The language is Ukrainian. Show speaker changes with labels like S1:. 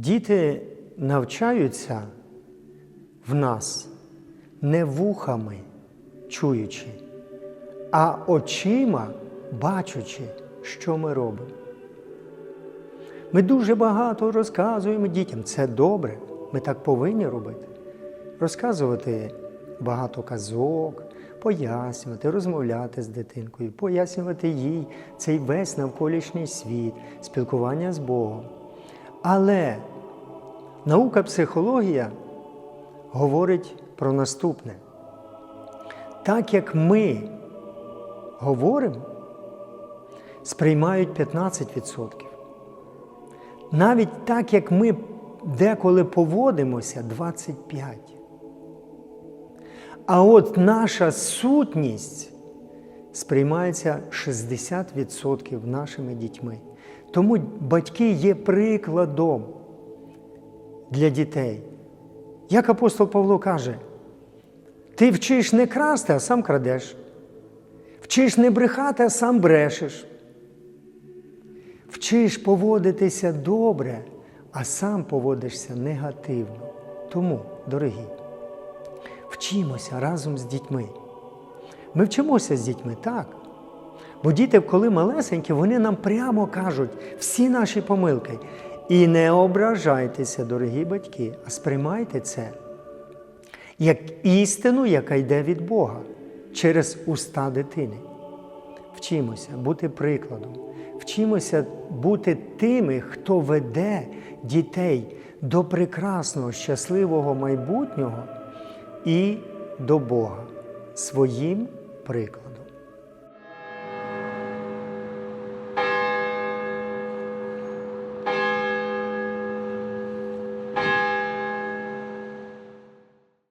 S1: Діти навчаються в нас не вухами чуючи, а очима бачучи, що ми робимо. Ми дуже багато розказуємо дітям. Це добре, ми так повинні робити. Розказувати багато казок, пояснювати, розмовляти з дитинкою, пояснювати їй цей весь навколишній світ, спілкування з Богом. Але наука психологія говорить про наступне. Так як ми говоримо, сприймають 15%. Навіть так, як ми деколи поводимося 25%. А от наша сутність сприймається 60% нашими дітьми. Тому батьки є прикладом для дітей. Як апостол Павло каже, ти вчиш не красти, а сам крадеш. Вчиш не брехати, а сам брешеш. Вчиш поводитися добре, а сам поводишся негативно. Тому, дорогі, вчимося разом з дітьми. Ми вчимося з дітьми так. Бо діти, коли малесенькі, вони нам прямо кажуть всі наші помилки. І не ображайтеся, дорогі батьки, а сприймайте це як істину, яка йде від Бога через уста дитини. Вчимося бути прикладом, вчимося бути тими, хто веде дітей до прекрасного, щасливого майбутнього і до Бога своїм прикладом.